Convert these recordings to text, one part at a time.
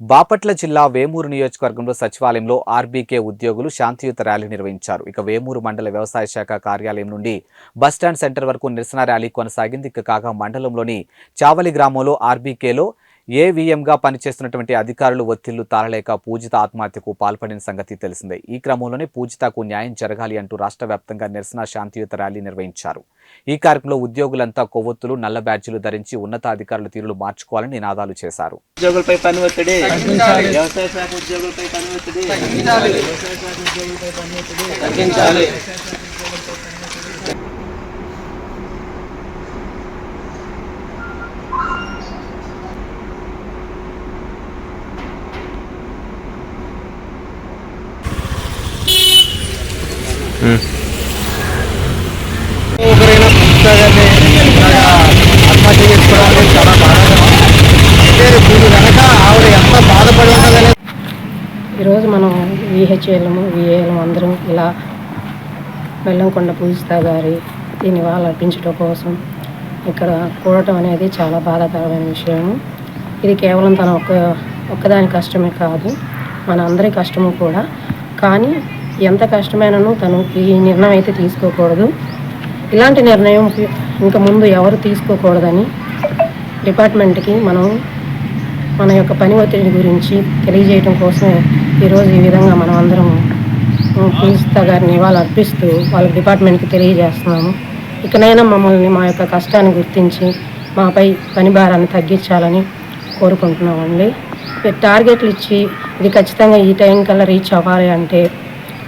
బాపట్ల జిల్లా వేమూరు నియోజకవర్గంలో సచివాలయంలో ఆర్బీకే ఉద్యోగులు శాంతియుత ర్యాలీ నిర్వహించారు. ఇక వేమూరు మండల వ్యవసాయ శాఖ కార్యాలయం నుండి బస్టాండ్ సెంటర్ వరకు నిరసన ర్యాలీ కొనసాగింది. ఇక కాగా మండలంలోని చావలి గ్రామంలో ఆర్బీకేలో ఏవీఎంగా పనిచేస్తున్నటువంటి అధికారులు ఒత్తిళ్ళు తాళలేక పూజిత ఆత్మహత్యకు పాల్పడిన సంగతి తెలిసిందే. ఈ క్రమంలోనే పూజితకు న్యాయం జరగాలి అంటూ రాష్ట్ర వ్యాప్తంగా నిరసన శాంతియుత ర్యాలీ నిర్వహించారు. ఈ కార్యక్రమంలో ఉద్యోగులంతా కొవ్వొత్తులు నల్ల బ్యాడ్జీలు ధరించి ఉన్నతాధికారుల తీరులు మార్చుకోవాలని నినాదాలు చేశారు. ఉద్యోగులపై పని ఒత్తిడి వ్యవసాయ శాఖ ఉద్యోగులపై పని ఒత్తిడి వ్యవసాయ శాఖ ఉద్యోగులపై పని ఒత్తిడి తగ్గించాలి ఒకరైనా పుస్తకాన్ని ఆత్మహత్య చేసుకోవడం చాలా బాధాకరం అంటే దీని వెనక ఆవిడ ఎంత బాధపడి ఉంటుందనేది ఈరోజు మనం విహెచ్ఏలము విఏలం అందరం ఇలా బెల్లంకొండ పూజితా గారి దీన్ని వాళ్ళు అర్పించడం కోసం ఇక్కడ కూడటం అనేది చాలా బాధాకరమైన విషయము. ఇది కేవలం తన ఒక్క ఒక్కదాని కష్టమే కాదు మన అందరి కష్టము కూడా. కానీ ఎంత కష్టమైనను తను ఈ నిర్ణయం అయితే తీసుకోకూడదు. ఇలాంటి నిర్ణయం ఇంకా ముందు ఎవరు తీసుకోకూడదని డిపార్ట్మెంట్కి మనం మన యొక్క పని ఒత్తిడి గురించి తెలియజేయడం కోసం ఈరోజు ఈ విధంగా మనం అందరం పూజిత గారిని వాళ్ళు అర్పిస్తూ వాళ్ళ డిపార్ట్మెంట్కి తెలియజేస్తున్నాము. ఇకనైనా మమ్మల్ని మా యొక్క కష్టాన్ని గుర్తించి మాపై పని భారాన్ని తగ్గించాలని కోరుకుంటున్నామండి. టార్గెట్లు ఇచ్చి ఇది ఖచ్చితంగా ఈ టైం కల్లా రీచ్ అవ్వాలి అంటే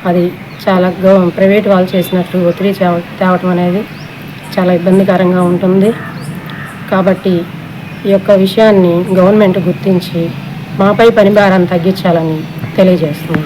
అది చాలా గవ ప్రైవేట్ వాళ్ళు చేసినట్లు ఒత్తిడి తేవ- తేవటం అనేది చాలా ఇబ్బందికరంగా ఉంటుంది. కాబట్టి ఈ యొక్క విషయాన్ని గవర్నమెంట్ గుర్తించి మాపై పని భారాన్ని తగ్గించాలని తెలియజేస్తుంది